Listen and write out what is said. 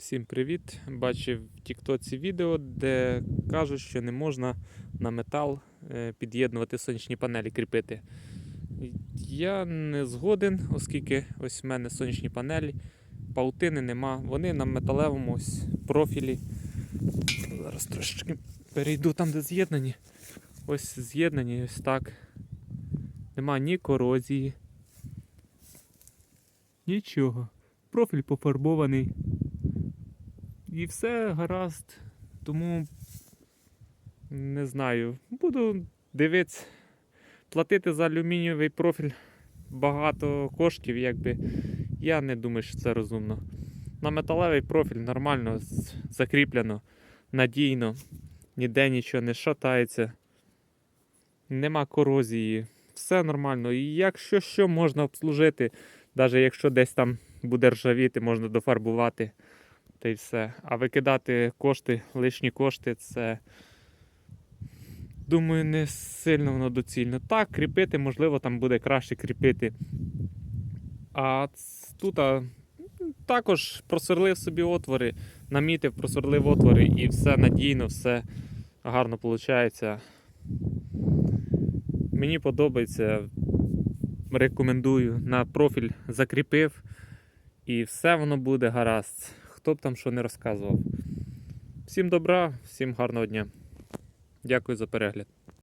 Всім привіт! Бачив в Тіктоці відео, де кажуть, що не можна на метал е, під'єднувати сонячні панелі, кріпити. Я не згоден, оскільки ось в мене сонячні панелі, паутини нема. Вони на металевому ось профілі. Зараз трошечки перейду там, де з'єднані. Ось з'єднані, ось так. Нема ні корозії. Нічого. Профіль пофарбований. І все гаразд. Тому не знаю. Буду дивитися. Платити за алюмінієвий профіль багато коштів, якби. Я не думаю, що це розумно. На металевий профіль нормально закріплено, надійно, ніде нічого не шатається, нема корозії, все нормально. І якщо що, можна обслужити, навіть якщо десь там буде ржавіти, можна дофарбувати та й все. А викидати кошти, лишні кошти, це. Думаю, не сильно воно доцільно. Так, кріпити, можливо, там буде краще кріпити. А тут а, також просверлив собі отвори, намітив, просверлив отвори і все надійно, все гарно виходить. Мені подобається. Рекомендую на профіль закріпив, і все воно буде гаразд. Хто б там що не розказував. Всім добра, всім гарного дня. Дякую за перегляд.